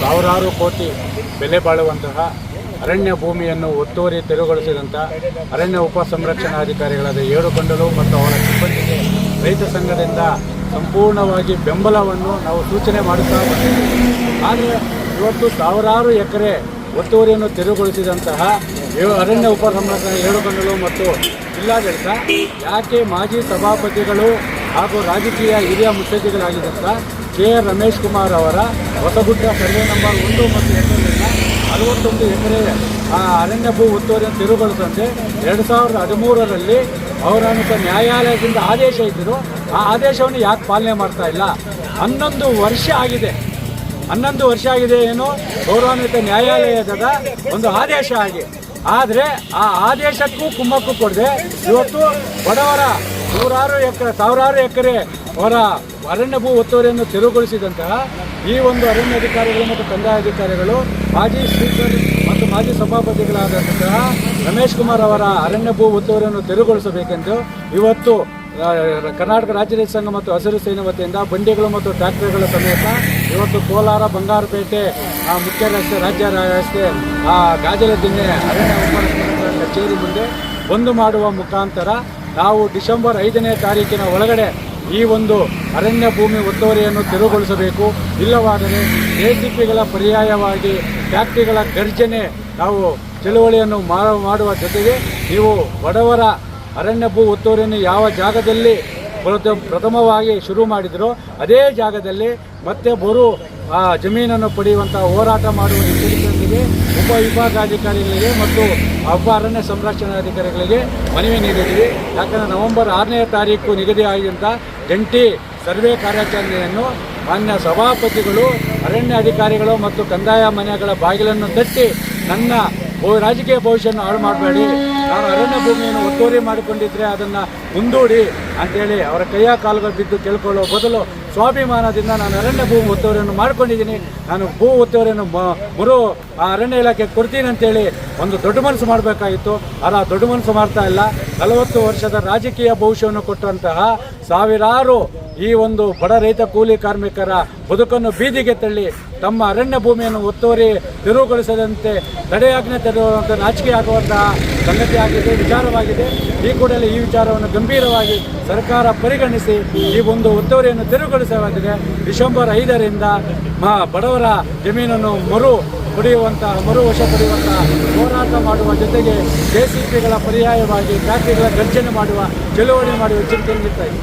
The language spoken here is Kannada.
ಸಾವಿರಾರು ಕೋಟಿ ಬೆಲೆ ಬಾಳುವಂತಹ ಅರಣ್ಯ ಭೂಮಿಯನ್ನು ಒತ್ತುವರಿ ತೆರವುಗೊಳಿಸಿದಂಥ ಅರಣ್ಯ ಉಪ ಸಂರಕ್ಷಣಾಧಿಕಾರಿಗಳಾದ ಏಳು ಗಂಡಲು ಮತ್ತು ಅವರ ಸಿಬ್ಬಂದಿಗೆ ರೈತ ಸಂಘದಿಂದ ಸಂಪೂರ್ಣವಾಗಿ ಬೆಂಬಲವನ್ನು ನಾವು ಸೂಚನೆ ಮಾಡುತ್ತಾ ಆದರೆ ಇವತ್ತು ಸಾವಿರಾರು ಎಕರೆ ಒತ್ತುವರಿಯನ್ನು ತೆರವುಗೊಳಿಸಿದಂತಹ ಅರಣ್ಯ ಉಪ ಸಂರಕ್ಷಣೆ ಏಳು ಕೊಂಡಲು ಮತ್ತು ಜಿಲ್ಲಾಡಳಿತ ಯಾಕೆ ಮಾಜಿ ಸಭಾಪತಿಗಳು ಹಾಗೂ ರಾಜಕೀಯ ಹಿರಿಯ ಮುತ್ಸದ್ದಿಗಳಾಗಿದ್ದಂಥ ಕೆ ಆರ್ ರಮೇಶ್ ಕುಮಾರ್ ಅವರ ಹೊಸಗುಡ್ಡ ಸರ್ವೆ ನಂಬರ್ ಒಂದು ಮತ್ತು ಎರಡರಿಂದ ಅರವತ್ತೊಂದು ಎಕರೆ ಅರಣ್ಯ ಭೂ ಒತ್ತುವರಿಯನ್ನು ತೆರವುಗೊಳಿಸಂತೆ ಎರಡು ಸಾವಿರದ ಹದಿಮೂರರಲ್ಲಿ ಪೌರಾಣಿಕ ನ್ಯಾಯಾಲಯದಿಂದ ಆದೇಶ ಇದ್ದರು ಆ ಆದೇಶವನ್ನು ಯಾಕೆ ಪಾಲನೆ ಮಾಡ್ತಾ ಇಲ್ಲ? ಹನ್ನೊಂದು ವರ್ಷ ಆಗಿದೆ. ಹನ್ನೊಂದು ವರ್ಷ ಆಗಿದೆ ಏನು? ಗೌರವಾನ್ವಿತ ನ್ಯಾಯಾಲಯದ ಒಂದು ಆದೇಶ ಆಗಿ. ಆದರೆ ಆ ಆದೇಶಕ್ಕೂ ಕುಮ್ಮಕ್ಕು ಕೊಡದೆ ಇವತ್ತು ಬಡವರ ನೂರಾರು ಎಕರೆ, ಸಾವಿರಾರು ಎಕರೆ ಅವರ ಅರಣ್ಯ ಭೂ ಒತ್ತುವರಿಯನ್ನು ತೆರವುಗೊಳಿಸಿದಂತಹ ಈ ಒಂದು ಅರಣ್ಯ ಅಧಿಕಾರಿಗಳು ಮತ್ತು ಕಂದಾಯ ಅಧಿಕಾರಿಗಳು, ಮಾಜಿ ಸ್ಪೀಕರ್ ಮತ್ತು ಮಾಜಿ ಸಭಾಪತಿಗಳಾದಂತಹ ರಮೇಶ್ ಕುಮಾರ್ ಅವರ ಅರಣ್ಯ ಭೂ ಒತ್ತುವರಿಯನ್ನು ತೆರವುಗೊಳಿಸಬೇಕೆಂದು ಇವತ್ತು ಕರ್ನಾಟಕ ರಾಜ್ಯ ರೈತ ಸಂಘ ಮತ್ತು ಹಸಿರು ಸೇನೆ ವತಿಯಿಂದ ಬಂಡಿಗಳು ಮತ್ತು ಟ್ರ್ಯಾಕ್ಟರ್ಗಳ ಸಮೇತ ಇವತ್ತು ಕೋಲಾರ ಬಂಗಾರಪೇಟೆ ಮುಖ್ಯ ರಸ್ತೆ, ರಾಜ್ಯ ರಸ್ತೆ, ಆ ಗಾಜಲ ದಿನ್ನೆ ಅರಣ್ಯ ಕಚೇರಿ ಮುಂದೆ ಬಂದು ಮಾಡುವ ಮುಖಾಂತರ ನಾವು ಡಿಸೆಂಬರ್ ಐದನೇ ತಾರೀಕಿನ ಒಳಗಡೆ ಈ ಒಂದು ಅರಣ್ಯ ಭೂಮಿ ಒತ್ತುವರಿಯನ್ನು ತೆರವುಗೊಳಿಸಬೇಕು. ಇಲ್ಲವಾದರೆ ಎಸಿಪಿಗಳ ಪರ್ಯಾಯವಾಗಿ ಫ್ಯಾಕ್ಟ್ರಿಗಳ ಗರ್ಜನೆ ನಾವು ಚಳುವಳಿಯನ್ನು ಮಾಡುವ ಜೊತೆಗೆ ನೀವು ಬಡವರ ಅರಣ್ಯ ಭೂ ಒತ್ತುವರಿಯನ್ನು ಯಾವ ಜಾಗದಲ್ಲಿ ಪ್ರಥ- ಪ್ರಥಮವಾಗಿ ಶುರು ಮಾಡಿದರೋ ಅದೇ ಜಾಗದಲ್ಲಿ ಮತ್ತೆ ಬರು, ಆ, ಜಮೀನನ್ನು ಪಡೆಯುವಂಥ ಹೋರಾಟ ಮಾಡುವ ಉಪ ವಿಭಾಗಾಧಿಕಾರಿಗಳಿಗೆ ಮತ್ತು ಹಬ್ಬ ಅರಣ್ಯ ಸಂರಕ್ಷಣಾಧಿಕಾರಿಗಳಿಗೆ ಮನವಿ ನೀಡಿದ್ದೀವಿ ಯಾಕಂದರೆ ನವೆಂಬರ್ ಆರನೇ ತಾರೀಕು ನಿಗದಿಯಾಗಿದ್ದಂಥ ಜಂಟಿ ಸರ್ವೆ ಕಾರ್ಯಾಚರಣೆಯನ್ನು ಮಾನ್ಯ ಸಭಾಪತಿಗಳು, ಅರಣ್ಯ ಅಧಿಕಾರಿಗಳು ಮತ್ತು ಕಂದಾಯ ಮನೆಗಳ ಬಾಗಿಲನ್ನು ತಟ್ಟಿ ನನ್ನ ರಾಜಕೀಯ ಭವಿಷ್ಯವನ್ನು ಹಾಳು ಮಾಡಬೇಡಿ. ನಾನು ಅರಣ್ಯ ಭೂಮಿಯನ್ನು ಒತ್ತುವರಿ ಮಾಡಿಕೊಂಡಿದ್ರೆ ಅದನ್ನು ಮುಂದೂಡಿ ಅಂತೇಳಿ ಅವರ ಕೈಯ ಕಾಲುಗಳು ಬಿದ್ದು ಕೇಳ್ಕೊಳ್ಳೋ ಬದಲು ಸ್ವಾಭಿಮಾನದಿಂದ ನಾನು ಅರಣ್ಯ ಭೂಮಿ ಒತ್ತುವರಿಯನ್ನು ಮಾಡ್ಕೊಂಡಿದ್ದೀನಿ. ನಾನು ಭೂ ಒತ್ತುವರಿಯನ್ನು ಬರೋ ಆ ಅರಣ್ಯ ಇಲಾಖೆ ಕೊಡ್ತೀನಿ ಅಂತೇಳಿ ಒಂದು ದೊಡ್ಡ ಮನಸ್ಸು ಮಾಡಬೇಕಾಗಿತ್ತು. ಆ ದೊಡ್ಡ ಮನಸ್ಸು ಮಾಡ್ತಾ ಇಲ್ಲ. ನಲವತ್ತು ವರ್ಷದ ರಾಜಕೀಯ ಭವಿಷ್ಯವನ್ನು ಕೊಟ್ಟಂತಹ ಸಾವಿರಾರು ಈ ಒಂದು ಬಡ ರೈತ ಕೂಲಿ ಕಾರ್ಮಿಕರ ಬದುಕನ್ನು ಬೀದಿಗೆ ತಳ್ಳಿ ತಮ್ಮ ಅರಣ್ಯ ಭೂಮಿಯನ್ನು ಒತ್ತುವರಿ ತೆರವುಗೊಳಿಸದಂತೆ ತಡೆಯಾಜ್ಞೆ ತೆರವುವಂತೆ ರಾಜಕೀಯ ಆಗುವಂತಹ ಸಂಗತಿ ಆಗಿದೆ, ವಿಚಾರವಾಗಿದೆ. ಈ ಕೂಡಲೇ ಈ ವಿಚಾರವನ್ನು ಗಂಭೀರವಾಗಿ ಸರ್ಕಾರ ಪರಿಗಣಿಸಿ ಈ ಒಂದು ಒತ್ತುವರಿಯನ್ನು ತೆರವುಗೊಳಿಸಲಾಗಿದೆ. ಡಿಸೆಂಬರ್ ಐದರಿಂದ ಬಡವರ ಜಮೀನನ್ನು ಮರು ಪಡೆಯುವಂತಹ, ಮರು ವಶ ಪಡೆಯುವಂತಹ ಹೋರಾಟ ಮಾಡುವ ಜೊತೆಗೆ ಜೆ ಸಿ ಪಿಗಳ ಪರ್ಯಾಯವಾಗಿ ಫ್ಯಾಕ್ಟ್ರಿಗಳ ಗರ್ಜನೆ ಮಾಡುವ, ಚಳುವಳಿ ಮಾಡುವ ಎಚ್ಚರಿಕೆ ನೀಡ್ತಾ ಇದೆ